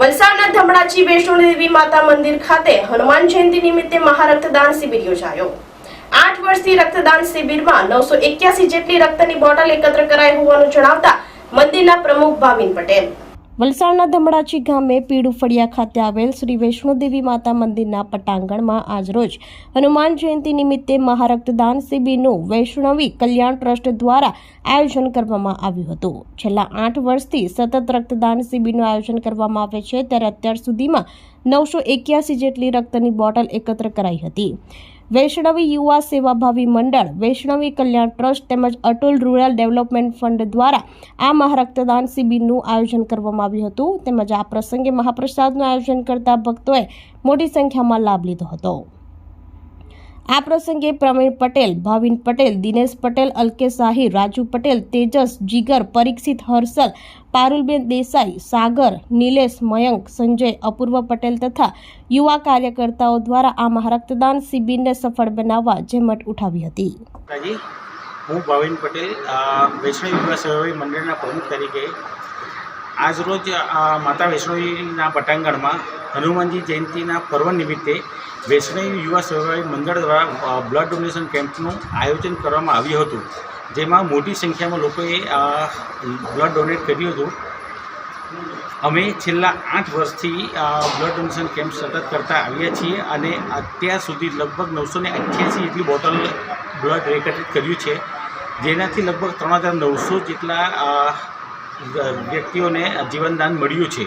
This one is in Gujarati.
વલસાડના ધમડાચી વૈષ્ણોદેવી માતા મંદિર ખાતે હનુમાન જયંતિ નિમિત્તે મહારક્તદાન શિબિર યોજાયો. આઠ વર્ષથી રક્તદાન શિબિરમાં નવસો એક્યાસી જેટલી રક્તની બોટલ એકત્ર કરાઈ હોવાનું જણાવતા મંદિરના પ્રમુખ ભાવિન પટેલ વલસાડના ધમડાચી ગામે પીડુ ફળિયા ખાતે આવેલ શ્રી વૈષ્ણોદેવી માતા મંદિરના પટાંગણમાં આજરોજ હનુમાન જયંતિ નિમિત્તે મહારક્તદાન શિબિરનું વૈષ્ણવી કલ્યાણ ટ્રસ્ટ દ્વારા આયોજન કરવામાં આવ્યું હતું. છેલ્લા આઠ વર્ષથી સતત રક્તદાન શિબિરનું આયોજન કરવામાં આવે છે, ત્યારે અત્યાર સુધીમાં નવસો એક્યાસી જેટલી રક્તની બોટલ એકત્ર કરાઈ હતી. વૈષ્ણવી યુવા સેવાભાવી મંડળ, વૈષ્ણવી કલ્યાણ ટ્રસ્ટ તેમજ અટલ રૂરલ ડેવલપમેન્ટ ફંડ દ્વારા આ મહારક્તદાન શિબિરનું આયોજન કરવામાં આવ્યું હતું. તેમજ આ પ્રસંગે મહાપ્રસાદનું આયોજન કરતા ભક્તોએ મોટી સંખ્યામાં લાભ લીધો હતો. આ પ્રસંગે પ્રવીણ પટેલ, ભાવિન પટેલ, દિનેશ પટેલ અલ્કે શાહી, રાજુ પટેલ, તેજસ, જીગર, પરીક્ષિત હર્ષલ, પારુલબેન દેસાઈ, સાગર, નિલેશ મયંક, સંજય, અપૂર્વ પટેલ તથા યુવા કાર્યકર્તાઓ દ્વારા આ મહારક્તદાન શિબિરને સફળ બનાવવા જેમટ ઉઠાવી હતી. હું ભાવિન પટેલ વૈષ્ણવ યુવા સેવાભાવી મંડળના પ્રમુખ તરીકે આજરોજ માતા વૈષ્ણવીના પટાંગણમાં હનુમાનજી જયંતિના પર્વ નિમિત્તે વૈષ્ણવ યુવા સેવાભાવી મંડળ દ્વારા બ્લડ ડોનેશન કેમ્પનું આયોજન કરવામાં આવ્યું હતું. જેમાં મોટી સંખ્યામાં લોકોએ બ્લડ ડોનેટ કર્યું હતું. અમે છેલ્લા આઠ વર્ષથી બ્લડ ડોનેશન કેમ્પ સતત કરતા આવ્યા છીએ અને અત્યાર સુધી લગભગ નવસો ને અઠ્યાસી જેટલી બોટલ બ્લડ એકત્રિત કર્યું છે. જેનાથી લગભગ ત્રણ હજાર નવસો જેટલા વ્યક્તિઓને જીવનદાન મળ્યું છે.